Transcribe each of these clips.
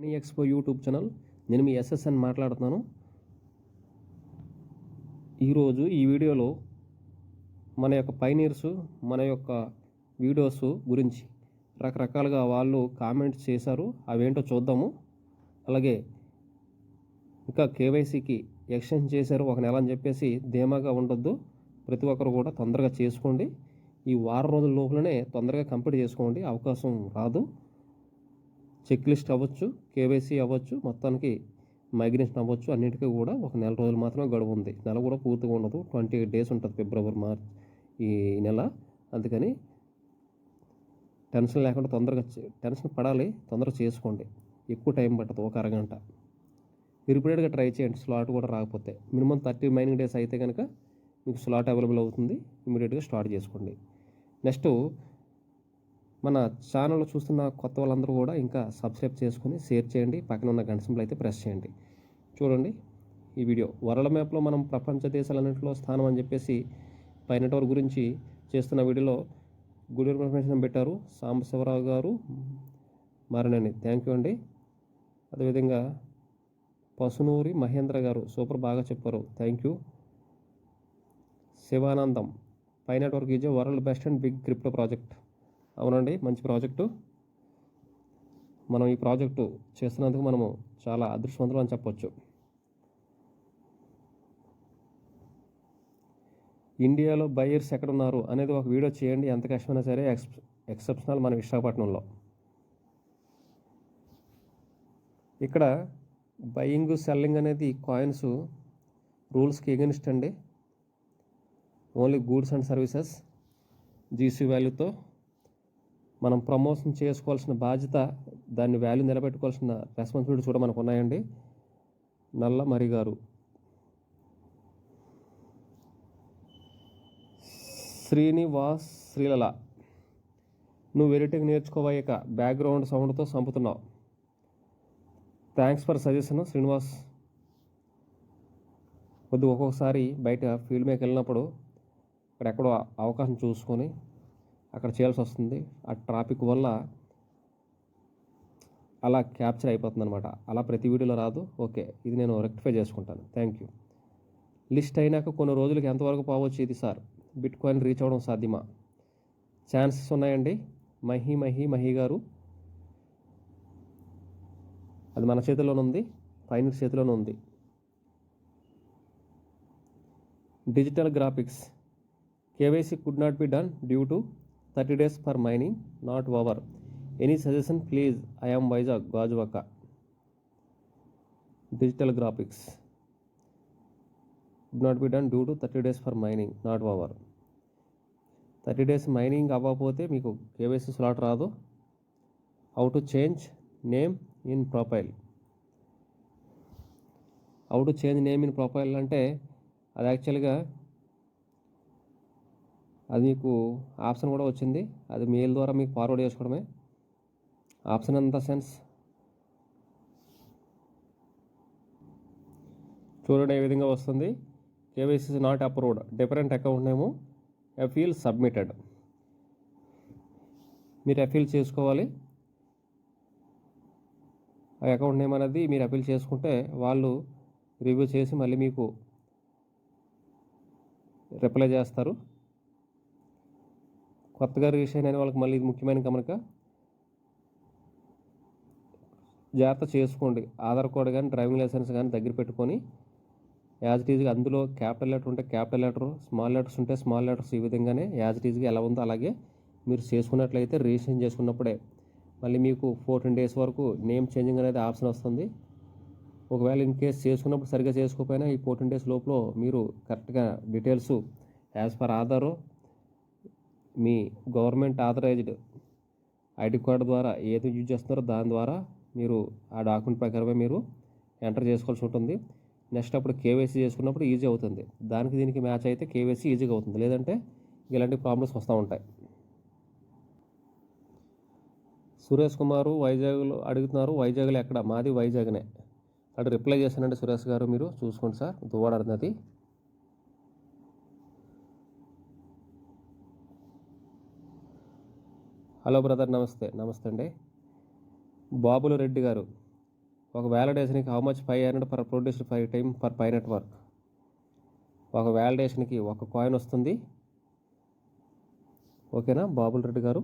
Money expo YouTube channel. నేను మీ SSN మాట్లాడుతున్నాను. ఈరోజు ఈ వీడియోలో మన యొక్క పైనీర్స్ మన యొక్క వీడియోస్ గురించి రకరకాలుగా వాళ్ళు కామెంట్స్ చేశారు. అవేంటో చూద్దాము. అలాగే ఇంకా కేవైసీకి ఎక్స్చేంజ్ చేశారు ఒక నెల అని చెప్పేసి ధీమాగా ఉండొద్దు. ప్రతి ఒక్కరు కూడా తొందరగా చేసుకోండి. ఈ వారం రోజుల లోపలనే తొందరగా కంప్లీట్ చేసుకోండి అవకాశం రాదు. చెక్ లిస్ట్ అవ్వచ్చు కేవైసీ అవ్వచ్చు మొత్తానికి మైగ్రేషన్ అవ్వచ్చు అన్నిటికీ కూడా ఒక నెల రోజులు మాత్రమే గడువు ఉంది. నెల కూడా పూర్తిగా ఉండదు. ట్వంటీ ఎయిట్ డేస్ ఉంటుంది ఫిబ్రవరి మార్చ్ ఈ నెల. అందుకని టెన్షన్ లేకుండా తొందరగా టెన్షన్ పడాలి. తొందరగా చేసుకోండి. ఎక్కువ టైం పట్టదు. ఒక అరగంట. రిపీటెడ్గా ట్రై చేయండి. స్లాట్ కూడా రాకపోతే. మినిమం థర్టీ మైనింగ్ డేస్ అయితే కనుక మీకు స్లాట్ అవైలబుల్ అవుతుంది. ఇమీడియట్గా స్టార్ట్ చేసుకోండి. నెక్స్ట్ మన ఛానల్ చూస్తున్న కొత్త వాళ్ళందరూ కూడా ఇంకా సబ్స్క్రైబ్ చేసుకుని షేర్ చేయండి. పక్కన ఉన్న గంట అయితే ప్రెస్ చేయండి. చూడండి ఈ వీడియో. వరల్డ్ మ్యాప్లో మనం ప్రపంచ దేశాలన్నింటిలో స్థానం అని చెప్పేసి పై నెట్వర్క్ గురించి చేస్తున్న వీడియోలో గుడి ఇన్ఫర్మేషన్ పెట్టారు. సాంబశివరావు గారు. మారినని థ్యాంక్ యూ అండి. అదేవిధంగా పసునూరి మహేంద్ర గారు సూపర్ బాగా చెప్పారు. Thank you Shivanandam Pi network is world best and big crypto project. అవునండి మంచి ప్రాజెక్టు. మనం ఈ ప్రాజెక్టు చేస్తున్నందుకు మనము చాలా అదృష్టవంతులు అని చెప్పొచ్చు. ఇండియాలో బయర్స్ ఎక్కడ ఉన్నారు అనేది ఒక వీడియో చేయండి ఎంత కష్టమైనా సరే ఎక్స్ ఎక్సెప్షనల్ మన విశాఖపట్నంలో. ఇక్కడ బయింగ్ సెల్లింగ్ అనేది కాయిన్స్ రూల్స్కి ఎగనిస్ట్ అండి. Only goods and services GC వాల్యూతో మనం ప్రమోషన్ చేసుకోవాల్సిన బాధ్యత దాన్ని వాల్యూ నిలబెట్టుకోవాల్సిన రెస్పాన్సిబిలిటీ కూడా మనకు ఉన్నాయండి నల్ల మరి గారు. శ్రీనివాస్ శ్రీలల. నువ్వు ఎడిటింగ్ నేర్చుకోవయ్యాక బ్యాక్గ్రౌండ్ సౌండ్తో చంపుతున్నావు. Thanks for suggestion Srinivas. కొద్దిగా ఒక్కొక్కసారి బయట ఫీల్డ్ మేక్ వెళ్ళినప్పుడు అక్కడెక్కడో అవకాశం చూసుకొని అక్కడ చేయాల్సి వస్తుంది. ఆ ట్రాఫిక్ వల్ల అలా క్యాప్చర్ అయిపోతుంది అనమాట అలా ప్రతి వీడియోలో రాదు. ఓకే ఇది నేను రెక్టిఫై చేసుకుంటాను. Thank you. లిస్ట్ అయినాక కొన్ని రోజులకి ఎంతవరకు పోవచ్చు ఇది సార్? బిట్ కాయిన్ రీచ్ అవ్వడం సాధ్యమా? ఛాన్సెస్ ఉన్నాయండి. మహి మహి మహి గారు. అది మన చేతిలోనే ఉంది. పైన చేతిలోనే ఉంది. Digital graphics. KYC could not be done due to thirty days for mining not over. Any suggestion please. I'm Vizag Gajuwaka. Digital graphics. Not be done due to thirty days for mining not over. Thirty days mining అవ్వకపోతే మీకు KYC slot రాదు. How to change name in profile. How to change name in profile అంటే అది యాక్చువల్గా అది మీకు option కూడా వచ్చింది. అది మెయిల్ ద్వారా మీకు ఫార్వర్డ్ చేసుకోవడమే. Option in the sense. చూడండి ఏ విధంగా వస్తుంది. KYC not approved. Different account name appeal submitted. మీరు అఫీల్ చేసుకోవాలి. ఆ అకౌంట్ నేమ్ అనేది మీరు అపీల్ చేసుకుంటే వాళ్ళు రివ్యూ చేసి మళ్ళీ మీకు రిప్లై చేస్తారు. కొత్తగా రిజిస్టర్ అయిన వాళ్ళకి మళ్ళీ ఇది ముఖ్యమైన గమనిక? జాగ్రత్త చేసుకోండి. ఆధార్ కార్డు కానీ డ్రైవింగ్ లైసెన్స్ కానీ దగ్గర పెట్టుకొని యాజ్ ఇట్ ఈజ్గా అందులో క్యాపిటల్ లెటర్ ఉంటే క్యాపిటల్ లెటర్ స్మాల్ లెటర్స్ ఉంటే స్మాల్ లెటర్స్ ఈ విధంగానే యాజ్ ఇట్ ఈజ్గా ఎలా ఉందో అలాగే మీరు చేసుకున్నట్లయితే రిజిస్ట్రేషన్ చేసుకున్నప్పుడే మళ్ళీ మీకు ఫోర్టీన్ డేస్ వరకు నేమ్ చేంజింగ్ అనేది ఆప్షన్ వస్తుంది. ఒకవేళ ఇన్ కేస్ చేసుకున్నప్పుడు సరిగ్గా చేసుకోకపోయినా ఈ ఫోర్టీన్ డేస్ లోపల మీరు కరెక్ట్గా డీటెయిల్స్ యాజ్ పర్ ఆధారు మీ గవర్నమెంట్ ఆథరైజ్డ్ ఐడి కార్డు ద్వారా ఏది యూజ్ చేస్తున్నారో దాని ద్వారా మీరు ఆ డాక్యుమెంట్ ప్రకారమే మీరు ఎంటర్ చేసుకోవాల్సి ఉంటుంది. నెక్స్ట్ అప్పుడు కేవైసీ చేసుకున్నప్పుడు ఈజీ అవుతుంది. దానికి దీనికి మ్యాచ్ అయితే కేవైసీ ఈజీగా అవుతుంది. లేదంటే ఇలాంటి ప్రాబ్లమ్స్ వస్తూ ఉంటాయి. సురేష్ కుమారు వైజాగ్లో అడుగుతున్నారు వైజాగ్లో ఎక్కడ? మాది వైజాగ్నే. అక్కడ రిప్లై చేశానండి సురేష్ గారు మీరు చూసుకోండి సార్. దువ్వాడ నది హలో బ్రదర్ నమస్తే. నమస్తే అండి. బాబులు రెడ్డి గారు ఒక వ్యాలిడేషన్కి how much five hundred per produce five time per Pi network ఒక వ్యాలిడేషన్కి ఒక కాయిన్ వస్తుంది. ఓకేనా బాబుల్ రెడ్డి గారు.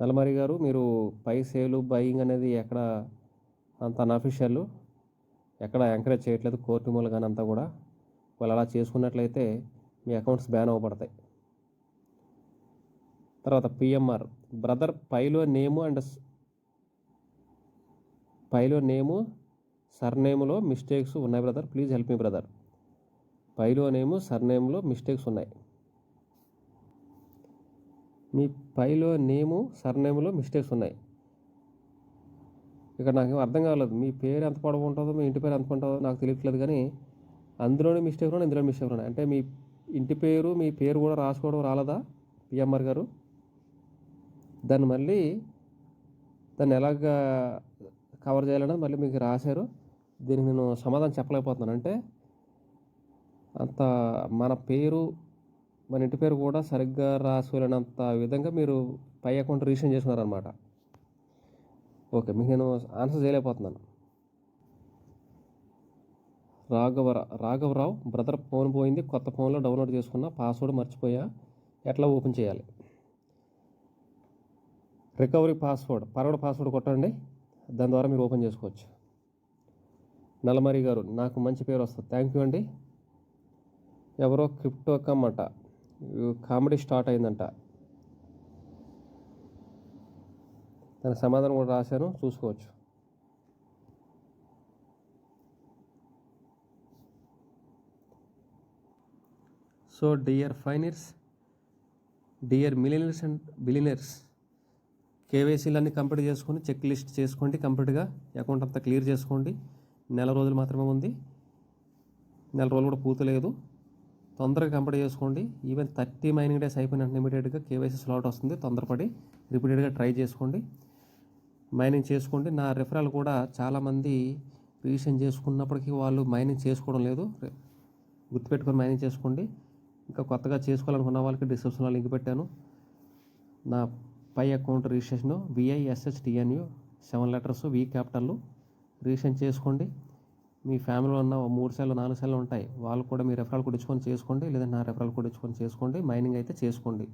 నల్లమరి గారు మీరు పై సేలు బయింగ్ అనేది ఎక్కడ అంత అనఫిషియల్ ఎక్కడ ఎంకరేజ్ చేయట్లేదు కోర్టు మూలగానే అంతా కూడా. వాళ్ళు అలా చేసుకున్నట్లయితే మీ అకౌంట్స్ బ్యాన్ అవ్వబడతాయి. తర్వాత పిఎంఆర్ బ్రదర్ పైలో నేము అండ్ పైలో నేము సర్నేమ్లో మిస్టేక్స్ ఉన్నాయి brother. Please help me brother. పైలో name సర్నేమ్లో మిస్టేక్స్ ఉన్నాయి. మీ పైలో నేము సర్నేమ్లో మిస్టేక్స్ ఉన్నాయి. ఇక్కడ నాకేం అర్థం కాలేదు మీ పేరు ఎంత పొడవు ఉంటుందో మీ ఇంటి పేరు ఎంత ఉంటుందో నాకు తెలియట్లేదు కానీ అందులోనే మిస్టేక్ ఉన్నాయి ఇందులో మిస్టేక్ ఉన్నాయి. అంటే మీ ఇంటి పేరు మీ పేరు కూడా రాసుకోవడం రాలేదా? పిఎంఆర్ గారు? దాన్ని మళ్ళీ దాన్ని ఎలాగ కవర్ చేయాలన్నా మళ్ళీ మీకు రాశారు. దీనికి నేను సమాధానం చెప్పలేకపోతున్నాను. అంటే అంత మన పేరు మన ఇంటి పేరు కూడా సరిగ్గా రాసుకోలేనంత విధంగా మీరు పై అకౌంట్ రిజిస్టర్ చేసుకున్నారనమాట ఓకే మీకు నేను ఆన్సర్ చేయలేకపోతున్నాను. రాఘవ రాఘవరావు బ్రదర్ ఫోన్ పోయింది కొత్త ఫోన్లో డౌన్లోడ్ చేసుకున్న పాస్వర్డ్ మర్చిపోయా ఎట్లా ఓపెన్ చేయాలి? రికవరీ పాస్వర్డ్ పర్వర్డ్ పాస్వర్డ్ కొట్టండి దాని ద్వారా మీరు ఓపెన్ చేసుకోవచ్చు. నల్లమరి గారు నాకు మంచి పేరు వస్తుంది. థ్యాంక్ యూ అండి. ఎవరో క్రిప్టో కమ్ అంట. కామెడీ స్టార్ట్ అయిందంట. దానికి సమాధానం కూడా రాశాను చూసుకోవచ్చు. So dear pioneers dear millionaires and billionaires కేవైసీలన్నీ complete చేసుకొని చెక్ లిస్ట్ చేసుకోండి కంప్లీట్గా అకౌంట్ అంతా క్లియర్ చేసుకోండి. నెల రోజులు మాత్రమే ఉంది. నెల రోజులు కూడా పూర్తలేదు తొందరగా కంప్లీట్ చేసుకోండి. ఈవెన్ థర్టీ మైనింగ్ డేస్ అయిపోయిన ఇమీడియట్గా కేవైసీ స్లాట్ వస్తుంది. తొందరపడి రిపీటెడ్గా ట్రై చేసుకోండి. మైనింగ్ చేసుకోండి. నా రిఫరల్ కూడా చాలామంది రిజిస్ట్రేషన్ చేసుకున్నప్పటికీ వాళ్ళు మైనింగ్ చేసుకోవడం లేదు. గుర్తుపెట్టుకొని మైనింగ్ చేసుకోండి. ఇంకా కొత్తగా చేసుకోవాలనుకున్న వాళ్ళకి డిస్క్రిప్షన్లో లింక్ పెట్టాను. నా పై అకౌంట్ రిజిస్ట్రేషన్ విఐఎస్హెచ్టిఎన్యు సెవెన్ లెటర్స్ వి క్యాపిటల్ రిజిస్ట్రేషన్ చేసుకోండి. మీ ఫ్యామిలీలో ఉన్న మూడు సెల్లు నాలుగు సెల్లు ఉంటాయి. వాళ్ళు కూడా మీ రెఫరల్ కొట్టించుకొని చేసుకోండి. లేదా నా రెఫరల్ కొట్టించుకొని చేసుకోండి. మైనింగ్ అయితే చేసుకోండి.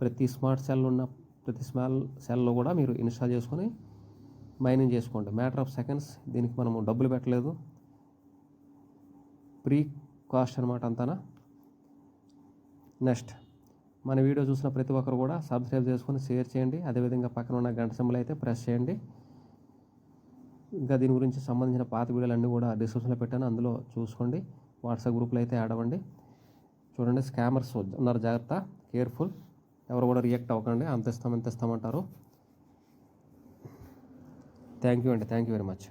ప్రతి స్మార్ట్ సెల్ ఉన్న ప్రతి స్మాల్ సెల్లో కూడా మీరు ఇన్స్టాల్ చేసుకొని మైనింగ్ చేసుకోండి. మ్యాటర్ ఆఫ్ సెకండ్స్ దీనికి మనము డబ్బులు పెట్టలేదు. ప్రీ కాస్ట్ అనమాట అంతానా? నెక్స్ట్ మన వీడియో చూసిన ప్రతి ఒక్కరు కూడా సబ్స్క్రైబ్ చేసుకొని షేర్ చేయండి. అదేవిధంగా పక్కన ఉన్న గంట సింబల్ అయితే ప్రెస్ చేయండి. ఇంకా దీని గురించి సంబంధించిన పాత వీడియోలు అన్నీ కూడా డిస్క్రిప్షన్లో పెట్టాను. అందులో చూసుకోండి. వాట్సాప్ గ్రూప్లో అయితే యాడ్ అవ్వండి. చూడండి స్కామర్స్ ఉన్నారు. జాగ్రత్త కేర్ఫుల్. ఎవరు కూడా రియాక్ట్ అవ్వకండి. అంత ఇస్తాం ఎంత ఇస్తామంటారు థ్యాంక్ యూ అండి. Thank you very much.